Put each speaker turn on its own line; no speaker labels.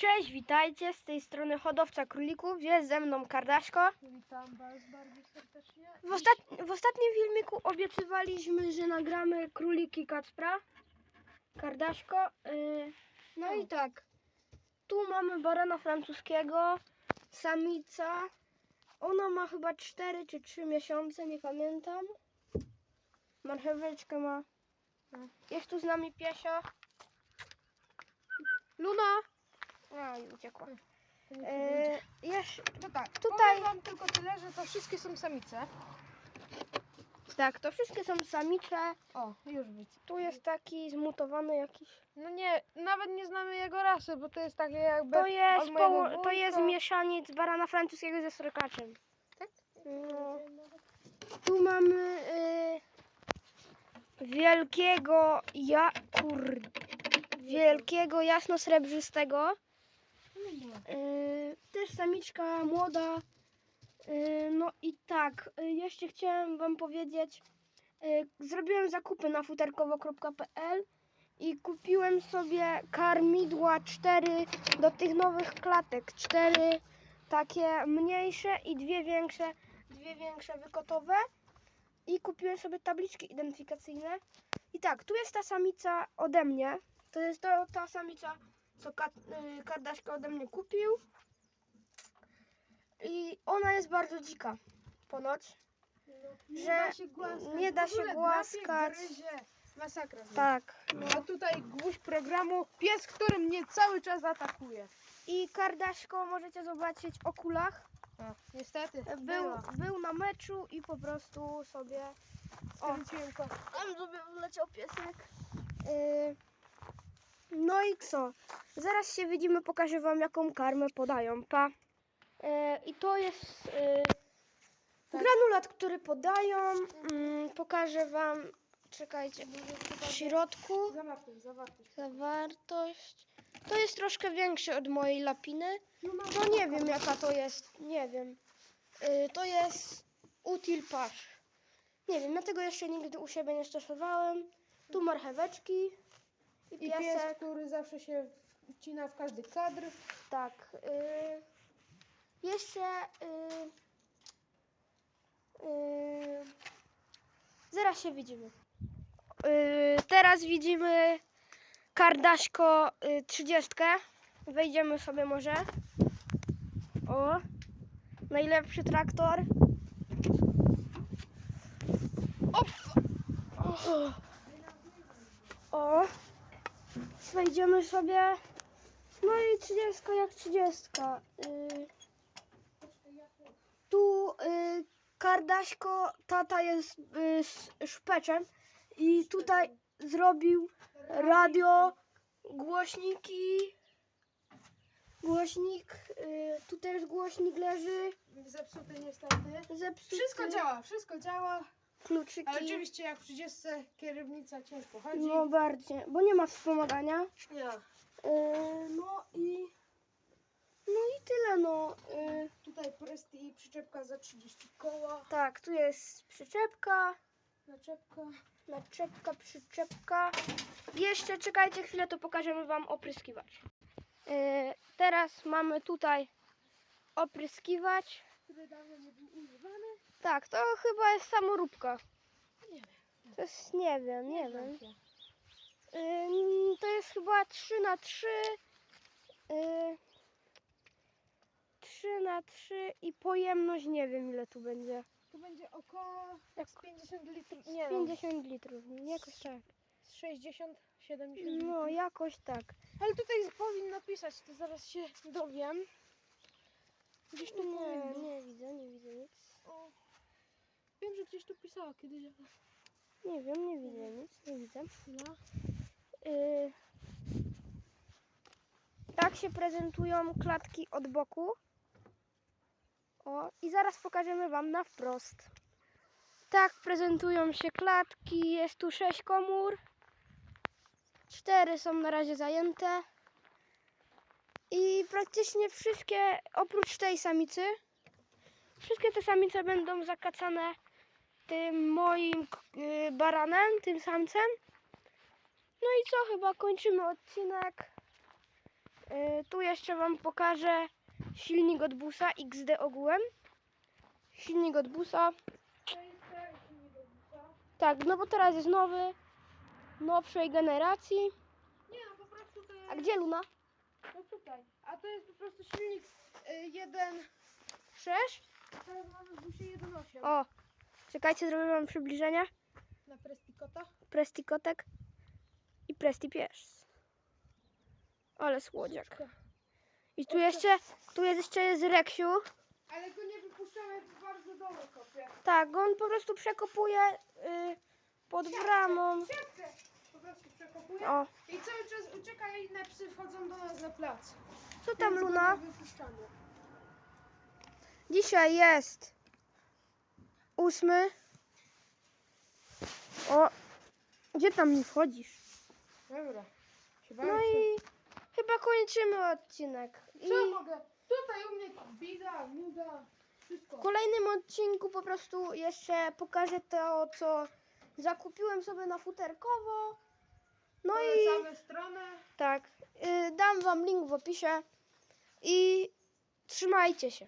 Cześć, witajcie, z tej strony hodowca królików, jest ze mną Kardaśko.
Witam Was bardzo serdecznie.
W, ostat... w ostatnim filmiku obiecywaliśmy, że nagramy króliki Kacpra. Kardaśko. Yy... No i tak, tu mamy barana francuskiego, samica. Ona ma chyba 4 czy 3 miesiące, nie pamiętam. Marcheweczkę ma. Jest tu z nami piesio. Luna! A, i uciekła. Yy, jeszcze,
No tak,
tutaj-
tutaj Wam tylko tyle, że to wszystkie są samice.
tak, to wszystkie są samicze.
O, już widzę.
Tu jest taki zmutowany jakiś.
No nie, nawet nie znamy jego rasy, bo to jest takie jakby
To jest,
mojego
poło- to jest mieszaniec barana francuskiego ze srokaczem.
Tak?
No. Tu mamy y, wielkiego ja kur, wielkiego jasnosrebrzystego. Y, też samiczka młoda. Y, no i tak, y, jeszcze chciałem wam powiedzieć, y, zrobiłem zakupy na futerkowo.pl i kupiłem sobie karmidła 4 do tych nowych klatek. 4 takie mniejsze i dwie większe, dwie większe wykotowe. I kupiłem sobie tabliczki identyfikacyjne. I tak, tu jest ta samica ode mnie. To jest to, ta samica, co y, Kardaśka ode mnie kupił. I ona jest bardzo dzika ponoć.
nie
że
da się głaskać.
nie da się głaskać.
Masakra.
Tak.
A tutaj gwóźdź programu, pies, który mnie cały czas atakuje.
I Kardaśko możecie zobaczyć o kulach.
O, niestety.
Był,
była.
był na meczu i po prostu sobie. O, tam sobie wleciał piesek. Yy, no i co? Zaraz się widzimy, pokażę wam jaką karmę podają. Pa. Yy, I to jest yy,
Tak.
granulat, który podają. Yy, pokażę wam. Czekajcie. W środku
Zawartość, zawartość.
zawartość. To jest troszkę większy od mojej lapiny.
No,
nie wiem jaka to jest, nie wiem. Y, to jest Util Pasz. Nie wiem, ja tego jeszcze nigdy u siebie nie stosowałem. Tu marcheweczki i
I pies, który zawsze się wcina w każdy kadr.
Tak. Y, jeszcze y, y, zaraz się widzimy. Y, teraz widzimy Kardaśko y, 30. Wejdziemy sobie może. O, najlepszy traktor. Op. O. o. Wejdziemy sobie. No i 30 jak 30. Y, tu y, Kardaśko, tata jest y, z szpeczem i tutaj zrobił radio, głośniki, głośnik, y, tu też głośnik leży,
Zepsuty niestety.
zepsuty,
Wszystko działa, wszystko działa.
Kluczyki.
Ale oczywiście jak w 30 kierownica ciężko chodzi.
No bardziej, bo nie ma wspomagania.
Nie.
Y, no i no i tyle no. Y,
Tutaj Presti i przyczepka za 30 koła.
tak, tu jest przyczepka.
Naczepka.
Naczepka, przyczepka. Jeszcze czekajcie chwilę, to pokażemy Wam opryskiwacz. Yy, teraz mamy tutaj opryskiwacz.
Który dawno nie był używany.
Tak, to chyba jest samoróbka.
Nie wiem.
To jest, nie wiem, nie
znam
wiem. Yy, to jest chyba 3 na 3 yy, 3 na 3 i pojemność nie wiem ile tu będzie.
Tu będzie około
Jak
z 50 litrów. Nie
50 litrów, jakoś tak.
Z 60, 70
No,
litrów.
jakoś tak.
Ale tutaj powinno pisać, to zaraz się dowiem. Gdzieś tu
Nie,
powinno.
nie widzę, nie widzę nic.
Wiem, że gdzieś tu pisała kiedyś. ale
Nie wiem, nie widzę nic, nie widzę.
Chwila.
Yy, tak się prezentują klatki od boku. O, i zaraz pokażemy Wam na wprost. Tak prezentują się klatki. Jest tu sześć komór. Cztery są na razie zajęte. I praktycznie wszystkie, oprócz tej samicy, wszystkie te samice będą zakacane tym moim y, baranem, tym samcem. No i co, chyba kończymy odcinek. Y, tu jeszcze Wam pokażę silnik od busa XD ogółem. Silnik od
busa.
Tak, no bo teraz jest nowy, nowszej generacji.
Nie no, po prostu to jest...
A gdzie Luna?
No tutaj. A to jest po prostu silnik y, 1.6, a teraz mamy w busie 1.8.
O, czekajcie, zrobię Wam przybliżenie.
Na Presticota.
Presti kotek i Presti pies. Ale słodziak. I tu jeszcze, tu jest jeszcze jest Reksiu.
Ale go nie wypuszczamy w bardzo dobre kopie.
Tak, on po prostu przekopuje y, pod bramą.
Siatkę po prostu przekopuje
O,
i cały czas ucieka i inne psy wchodzą do nas na plac.
co tam
Więc go
Luna?
nie wypuszczamy.
Dzisiaj jest ósmy. O, gdzie tam nie wchodzisz?
Dobra. Się
No i chyba kończymy odcinek. I
Co mogę? Tutaj u mnie bida, nuda, wszystko.
w kolejnym odcinku po prostu jeszcze pokażę to, co zakupiłem sobie na futerkowo. No i
Polecamy stronę.
tak, y, dam wam link w opisie i trzymajcie się.